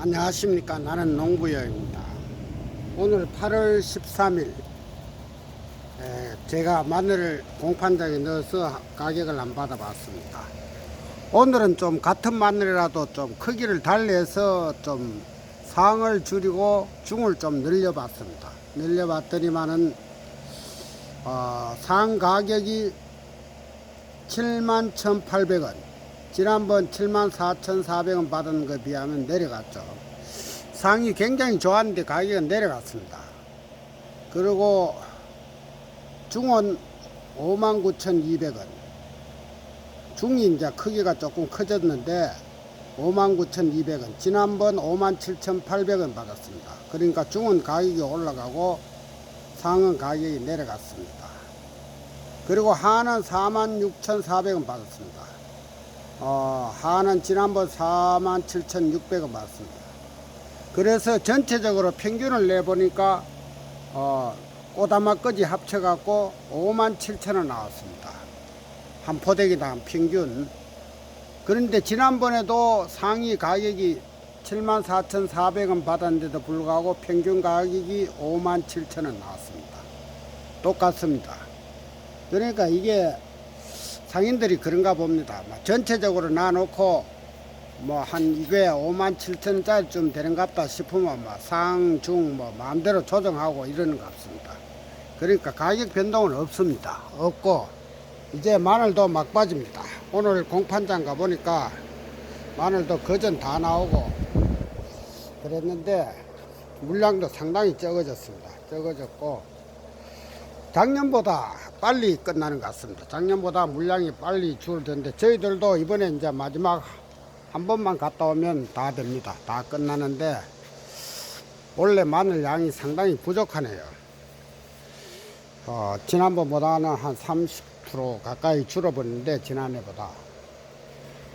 안녕하십니까. 나는 농부여입니다. 오늘 8월 13일 제가 마늘을 공판장에 넣어서 가격을 안 받아봤습니다. 오늘은 좀 같은 마늘이라도 좀 크기를 달리해서 좀 상을 줄이고 중을 좀 늘려봤습니다. 늘려봤더니만은 어, 상 가격이 71,800원 지난번 74,400원 받은 것에 비하면 내려갔죠. 상이 굉장히 좋았는데 가격은 내려갔습니다. 그리고 중원 59,200원. 중이 이제 크기가 조금 커졌는데 59,200원. 지난번 57,800원 받았습니다. 그러니까 중은 가격이 올라가고 상은 가격이 내려갔습니다. 그리고 하는 46,400원 받았습니다. 어, 하는 지난번 47,600원 받았습니다. 그래서 전체적으로 평균을 내보니까 어, 꼬다마까지 합쳐갖고 57,000원 나왔습니다. 한 포대기당 평균. 그런데 지난번에도 상위 가격이 74,400원 받았는데도 불구하고 평균 가격이 57,000원 나왔습니다. 똑같습니다. 그러니까 이게 상인들이 그런가 봅니다. 막 전체적으로 놔놓고 뭐 한 이게 5만 7천 원짜리쯤 되는갑다 싶으면 막 상, 중, 뭐 마음대로 조정하고 이러는 것 같습니다. 그러니까 가격 변동은 없습니다. 없고 이제 마늘도 막 빠집니다. 오늘 공판장 가보니까 마늘도 거전 다 나오고 그랬는데 물량도 상당히 적어졌습니다. 적어졌고 작년보다 빨리 끝나는 것 같습니다. 작년보다 물량이 빨리 줄어드는데 저희들도 이번에 이제 마지막 한 번만 갔다 오면 다 됩니다. 다 끝나는데 원래 마늘 양이 상당히 부족하네요. 어, 지난번보다는 한 30% 가까이 줄어버렸는데 지난해보다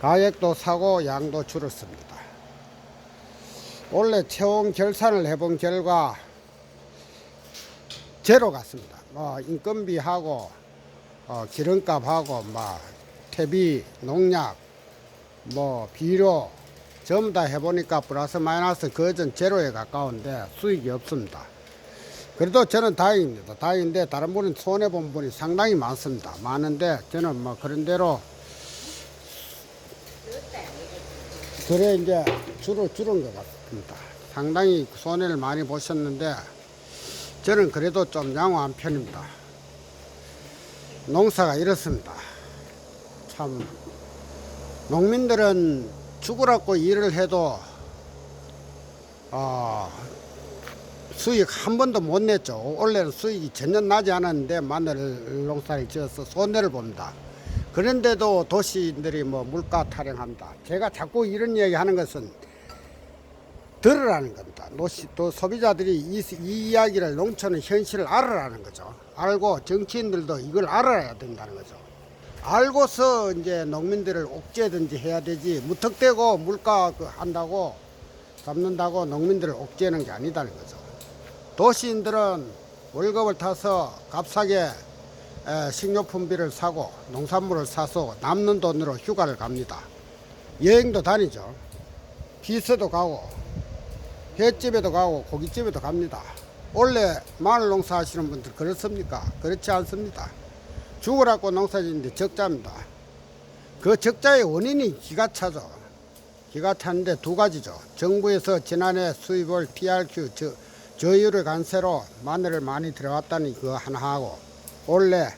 가격도 사고 양도 줄었습니다. 원래 채용 결산을 해본 결과 제로 같습니다. 뭐 인건비하고 어, 기름값하고 뭐 퇴비, 농약, 뭐 비료 전부 다 해보니까 플러스 마이너스 거전 제로에 가까운데 수익이 없습니다. 그래도 저는 다행입니다. 다행인데 다른 분은 손해 본 분이 상당히 많습니다. 많은데 저는 뭐 그런 대로 그래 이제 줄어 줄은 것 같습니다. 상당히 손해를 많이 보셨는데 저는 그래도 좀 양호한 편입니다. 농사가 이렇습니다. 참 농민들은 죽으라고 일을 해도 어, 수익 한 번도 못 냈죠. 원래는 수익이 전혀 나지 않았는데 마늘 농사를 지어서 손해를 봅니다. 그런데도 도시인들이 뭐 물가 타령합니다. 제가 자꾸 이런 이야기 하는 것은 들으라는 겁니다. 또 소비자들이 이, 이 이야기를 농촌의 현실을 알아라는 거죠. 알고 정치인들도 이걸 알아야 된다는 거죠. 알고서 이제 농민들을 옥죄든지 해야 되지 무턱대고 물가 그 한다고 잡는다고 농민들을 옥죄는 게 아니다는 거죠. 도시인들은 월급을 타서 값싸게 에, 식료품비를 사고 농산물을 사서 남는 돈으로 휴가를 갑니다. 여행도 다니죠. 비서도 가고 횟집에도 가고 고깃집에도 갑니다. 원래 마늘 농사 하시는 분들 그렇습니까? 그렇지 않습니다. 죽으라고 농사 짓는데 적자입니다. 그 적자의 원인이 기가 차죠. 기가 차는데 두 가지죠. 정부에서 지난해 수입을 TRQ, 저, 저율을 간세로 마늘을 많이 들어갔다니 그거 하나 하고 원래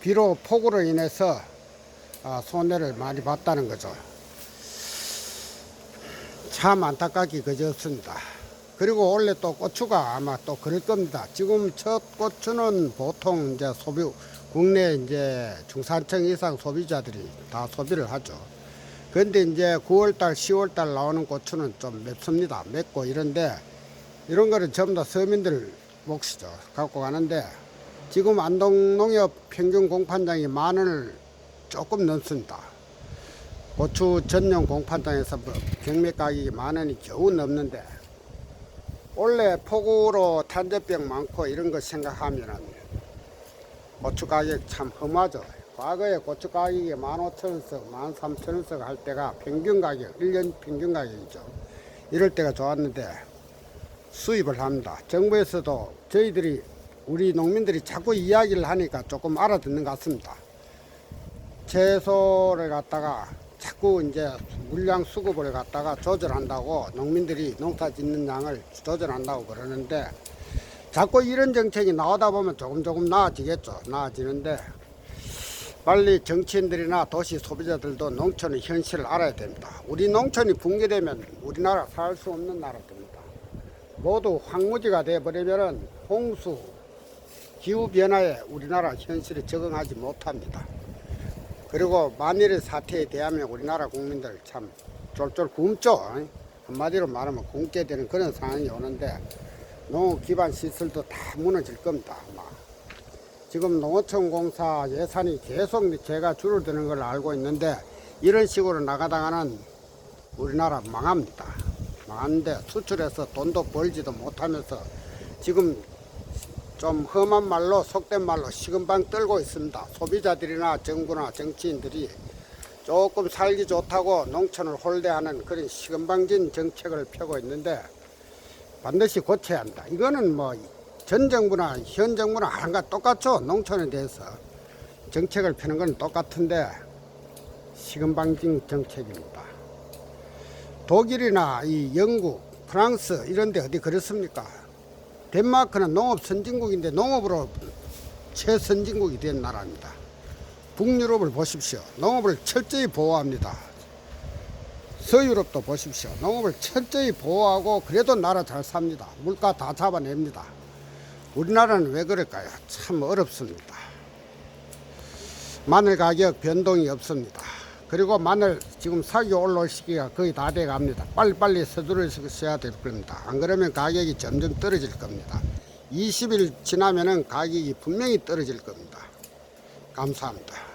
비로 폭우로 인해서 아, 손해를 많이 봤다는 거죠. 참 안타깝게 그저습니다. 그리고 원래 또 고추가 아마 또 그럴 겁니다. 지금 첫 고추는 보통 이제 소비, 국내 이제 중산층 이상 소비자들이 다 소비를 하죠. 그런데 이제 9월달, 10월달 나오는 고추는 좀 맵습니다. 맵고 이런데 이런 거는 전부 다 서민들 몫이죠. 갖고 가는데 지금 안동농협 평균 공판장이 만 원을 조금 넘습니다. 고추 전용 공판장에서 뭐 경매 가격이 만 원이 겨우 넘는데 원래 폭우로 탄저병 많고 이런 거 생각하면은 고추 가격 참 험하죠. 과거에 고추 가격이 15,000원씩, 13,000원씩 할 때가 평균 가격, 1년 평균 가격이죠. 이럴 때가 좋았는데 수입을 합니다. 정부에서도 저희들이 우리 농민들이 자꾸 이야기를 하니까 조금 알아듣는 것 같습니다. 채소를 갖다가 자꾸 이제 물량 수급을 갖다가 조절한다고 농민들이 농사 짓는 양을 조절한다고 그러는데 자꾸 이런 정책이 나오다 보면 조금 조금 나아지겠죠. 나아지는데 빨리 정치인들이나 도시 소비자들도 농촌의 현실을 알아야 됩니다. 우리 농촌이 붕괴되면 우리나라 살 수 없는 나라 됩니다. 모두 황무지가 돼버리면은 홍수, 기후 변화에 우리나라 현실에 적응하지 못합니다. 그리고 만일의 사태에 대하면 우리나라 국민들 참 쫄쫄 굶죠. 한마디로 말하면 굶게 되는 그런 상황이 오는데 농업 기반 시설도 다 무너질 겁니다. 아마. 지금 농어촌 공사 예산이 계속 제가 줄어드는 걸 알고 있는데 이런 식으로 나가다가는 우리나라 망합니다. 망하는데 수출해서 돈도 벌지도 못하면서 지금 좀 험한 말로 속된 말로 식은방 떨고 있습니다. 소비자들이나 정부나 정치인들이 조금 살기 좋다고 농촌을 홀대하는 그런 식은방진 정책을 펴고 있는데 반드시 고쳐야 한다. 이거는 뭐 전 정부나 현 정부나 것 똑같죠. 농촌에 대해서 정책을 펴는 건 똑같은데 식은방진 정책입니다. 독일이나 이 영국, 프랑스 이런 데 어디 그렇습니까? 덴마크는 농업 선진국인데 농업으로 최선진국이 된 나라입니다. 북유럽을 보십시오. 농업을 철저히 보호합니다. 서유럽도 보십시오. 농업을 철저히 보호하고 그래도 나라 잘 삽니다. 물가 다 잡아냅니다. 우리나라는 왜 그럴까요? 참 어렵습니다. 마늘 가격 변동이 없습니다. 그리고 마늘 지금 사기 올라올 시기가 거의 다 돼 갑니다. 빨리빨리 서두르셔야 될 겁니다. 안 그러면 가격이 점점 떨어질 겁니다. 20일 지나면은 가격이 분명히 떨어질 겁니다. 감사합니다.